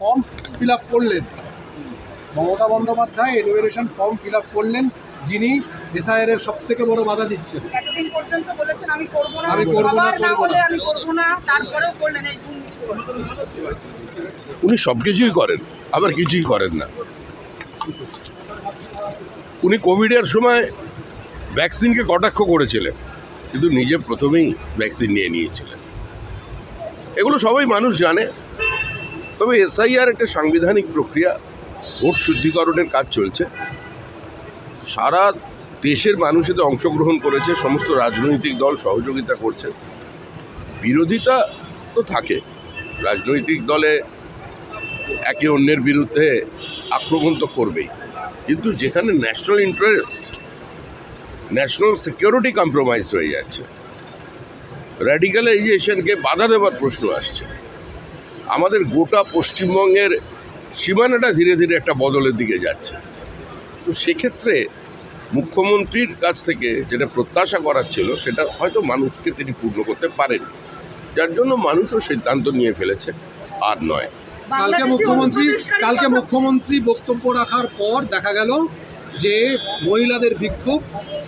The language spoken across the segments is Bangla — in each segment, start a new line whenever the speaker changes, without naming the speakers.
ফর্ম ফিল আপ করলেন। মমতা বন্দ্যোপাধ্যায় এনুমেরেশন ফর্ম ফিল আপ করলেন যিনি এসআইআর এর সব থেকে বড় বাধা দিচ্ছেন।
এতদিন পর্যন্ত বলেছেন আমি করব না
আমি করব না,
সবার না
করব
হলে
না।
আমি করব না তারপরেও করলেন এই
উনি সব কিছুই করেন আবার কিছুই করেন না। উনি কোভিডের সময় ভ্যাকসিনকে কটাক্ষ করেছিলেন কিন্তু নিজে প্রথমেই ভ্যাকসিন নিয়ে নিয়েছিলেন। এগুলো সবাই মানুষ জানে তবে এসআইআর একটা সাংবিধানিক প্রক্রিয়া, ভোট শুদ্ধিকরণের কাজ চলছে। সারা দেশের মানুষ এতে অংশগ্রহণ করেছে, সমস্ত রাজনৈতিক দল সহযোগিতা করছে। বিরোধিতা তো থাকে। রাজনৈতিক দলে একে অন্যের বিরুদ্ধে আক্রমণ তো করবেই। কিন্তু যেখানে national interest national security compromise হয়ে যাচ্ছে র্যাডিক্যালাইজেশনকে বাধা দেওয়ার প্রশ্ন আসছে। আমাদের গোটা পশ্চিমবঙ্গের সীমানাটা ধীরে ধীরে একটা বদলের দিকে যাচ্ছে। তো সেক্ষেত্রে মুখ্যমন্ত্রীর কাছ থেকে যেটা প্রত্যাশা করার ছিল সেটা হয়তো মানুষকে তিনি পূর্ণ করতে পারেন। যার জন্য মানুষও সিদ্ধান্ত নিয়ে ফেলেছে আর নয়।
কালকে মুখ্যমন্ত্রী কালকে মুখ্যমন্ত্রী বক্তব্য রাখার পর দেখা গেল যে মহিলাদের বিক্ষোভ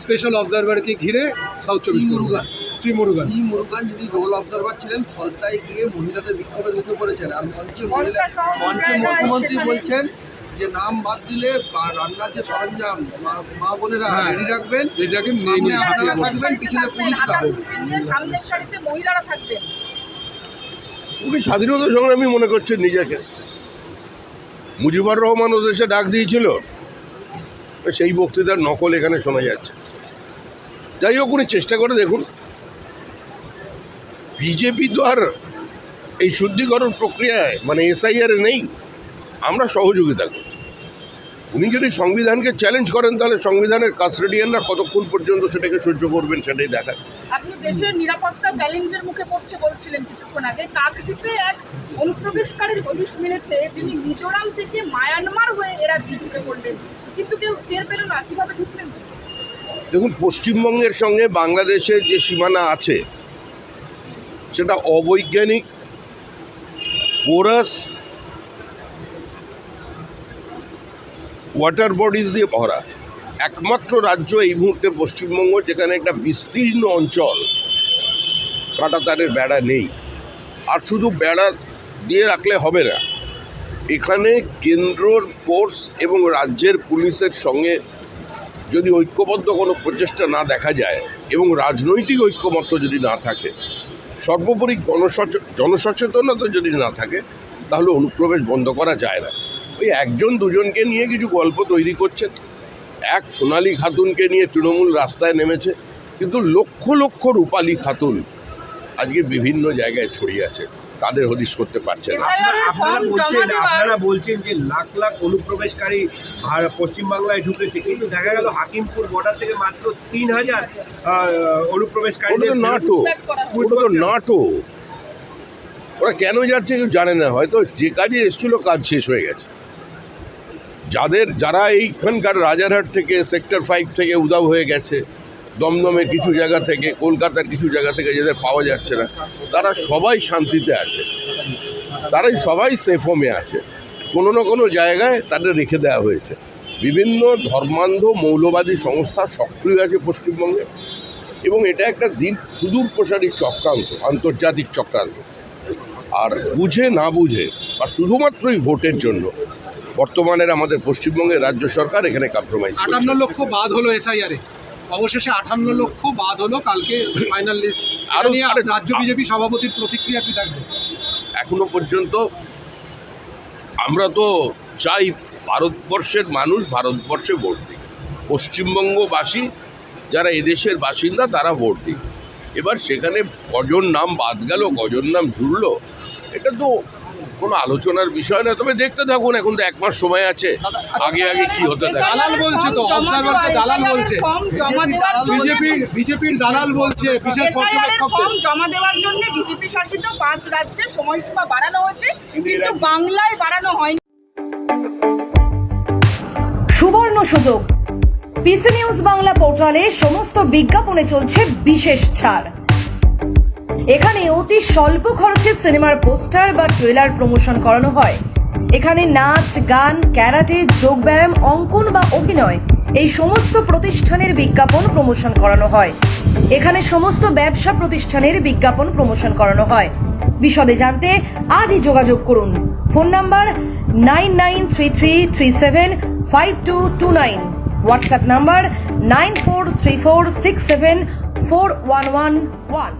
স্পেশাল অবজারভারকে ঘিরে সাউথ চব্বিশ পরগনা। শ্রী মুরুগান
শ্রী মুরুগান যিনি রোল অবজারভার ছিলেন ফলতায় গিয়ে মহিলাদের বিক্ষোভের মুখে পড়েছেন। আর মঞ্চে মহিলা মঞ্চে মুখ্যমন্ত্রী বলছেন যে নাম বাদ দিলে রান্নার যে সরঞ্জাম মা- মা বোনেরা
হ্যাঁ।
রেডি রাখবেন
এটাকে নিয়ে
সামনে আপনারা থাকবেন, পিছনে পুলিশরা।
সামনের সারিতে মহিলারা থাকবেন।
উনি স্বাধীনতা সংগ্রামী মনে করছেন নিজেকে। মুজিবুর রহমান ও দেশে ডাক দিয়েছিল। সেই বক্তৃতার নকল এখানে শোনা যাচ্ছে। যাই হোক উনি চেষ্টা করে দেখুন। বিজেপি তো আর এই শুদ্ধিকরণ প্রক্রিয়ায় মানে এসআইআর নেই। আমরা সহযোগিতা করছি উনি যদি সংবিধানকে চ্যালেঞ্জ করেন তাহলে সংবিধানের কাস্টেডিয়ানরা কতক্ষণ পর্যন্ত সেটাকে সহ্য করবেন সেটাই দেখায়
আপনি দেশের নিরাপত্তা চ্যালেঞ্জের মুখে পড়ছে বলছিলেন কিছুক্ষণ আগে। কাকদ্বীপে এক অনুপ্রবেশকারীর হদিশ মিলেছে যিনি মিজোরাম থেকে মায়ানমার হয়ে এরা ঢুকে পড়লেন। কিন্তু কেউ টের পেল না কীভাবে ঢুকলেন?
দেখুন পশ্চিমবঙ্গের সঙ্গে বাংলাদেশের যে সীমানা আছে সেটা অবৈজ্ঞানিক পোরাস ওয়াটার বডিজ দিয়ে ভরা। একমাত্র রাজ্য এই মুহূর্তে পশ্চিমবঙ্গ, যেখানে একটা বিস্তীর্ণ অঞ্চল, কাঁটাতারের বেড়া নেই। আর শুধু বেড়া দিয়ে রাখলে হবে না, এখানে কেন্দ্রর ফোর্স এবং রাজ্যের পুলিশের সঙ্গে যদি ঐক্যবদ্ধ কোনো প্রচেষ্টা না দেখা যায় এবং রাজনৈতিক ঐক্যমত্য যদি না থাকে সর্বোপরি জনসচেতনতা যদি না থাকে, তাহলে অনুপ্রবেশ বন্ধ করা যায় না। ওই একজন দুজনকে নিয়ে কিছু গল্প তৈরি করছেন এক সোনালী খাতুনকে নিয়ে তৃণমূল রাস্তায় নেমেছে, কিন্তু লক্ষ লক্ষ রূপালী খাতুন আজকে বিভিন্ন জায়গায় ছড়িয়ে আছে। তাদের হদিশ করতে পারছে না।
আপনারা বলছেন আপনারা বলছেন যে লাখ লাখ অনুপ্রবেশকারী ভার- পশ্চিমবাংলায় ঢুকেছে কিন্তু দেখা গেল হাকিমপুর বর্ডার থেকে মাত্র তিন হাজার
তো নাটো নাটো। ওরা কেন যাচ্ছে কেউ জানে না হয়তো যে কাজে এসেছিল কাজ শেষ হয়ে গেছে। যাদের যারা এইখানকার রাজারহাট থেকে সেক্টর ফাইভ থেকে উদাও হয়ে গেছে দমদমের কিছু জায়গা থেকে, কলকাতার কিছু জায়গা থেকে যাদের পাওয়া যাচ্ছে না, তারা সবাই শান্তিতে আছে। তারাই সবাই সেফ হোমে আছে। কোনো না কোনো জায়গায় তাদের রেখে দেওয়া হয়েছে। বিভিন্ন ধর্মান্ধ মৌলবাদী সংস্থা সক্রিয় আছে পশ্চিমবঙ্গে। এবং এটা একটা দিন, সুদূর প্রসারী চক্রান্ত, আন্তর্জাতিক চক্রান্ত। আর বুঝে না বুঝে, বা শুধুমাত্রই ভোটের জন্য, বর্তমানের আমাদের পশ্চিমবঙ্গের রাজ্য সরকার এখানে কম্প্রোমাইজ
আটান্ন লক্ষ বাদ হলো এসআইআর অবশেষে আটান্ন লক্ষ বাদ হলো কালকে ফাইনাল লিস্ট
আরো-
রাজ্য বিজেপি সভাপতির প্রতিক্রিয়া কি থাকবে?
এখনও পর্যন্ত আমরা তো চাই ভারতবর্ষের মানুষ ভারতবর্ষে ভোট দিক। পশ্চিমবঙ্গবাসী যারা এদেশের বাসিন্দা তারা ভোট দিক। এবার সেখানে কজন নাম বাদ গেল কজন নাম জুড়লো এটা তো কোনো আলোচনার বিষয় না তবে দেখতে থাকুন এখন তো এক মাস সময় আছে। আগে আগে কি হতে থাকে
দালাল বলছে তো,
ফর্ম জমা
observer কে
দেওয়া,
দালাল বলছে। বিজেপি বিজেপির দালাল বলছে বিশেষ
ফর্ম জমা দেওয়ার জন্য বিজেপি শাসিত পাঁচ রাজ্যে সময়সীমা বাড়ানো হয়েছে কিন্তু বাংলায় বাড়ানো হয়নি।
সুবর্ণ সুযোগ। পিসি নিউজ বাংলা পোর্টালে সমস্ত বিজ্ঞাপনে চলছে বিশেষ ছাড়। এখানে অতি স্বল্প খরচে সিনেমার পোস্টার বা ট্রেলার প্রমোশন করানো হয়। এখানে নাচ, গান, ক্যারাটে, যোগব্যায়াম, অঙ্কন বা অভিনয় এই সমস্ত প্রতিষ্ঠানের বিজ্ঞাপন প্রমোশন করানো হয়। এখানে সমস্ত ব্যবসা প্রতিষ্ঠানের বিজ্ঞাপন প্রমোশন করানো হয়। বিশদে জানতে আজই যোগাযোগ করুন। Phone number nine nine three three three seven five two two nine. WhatsApp number nine four three four six seven four one one one.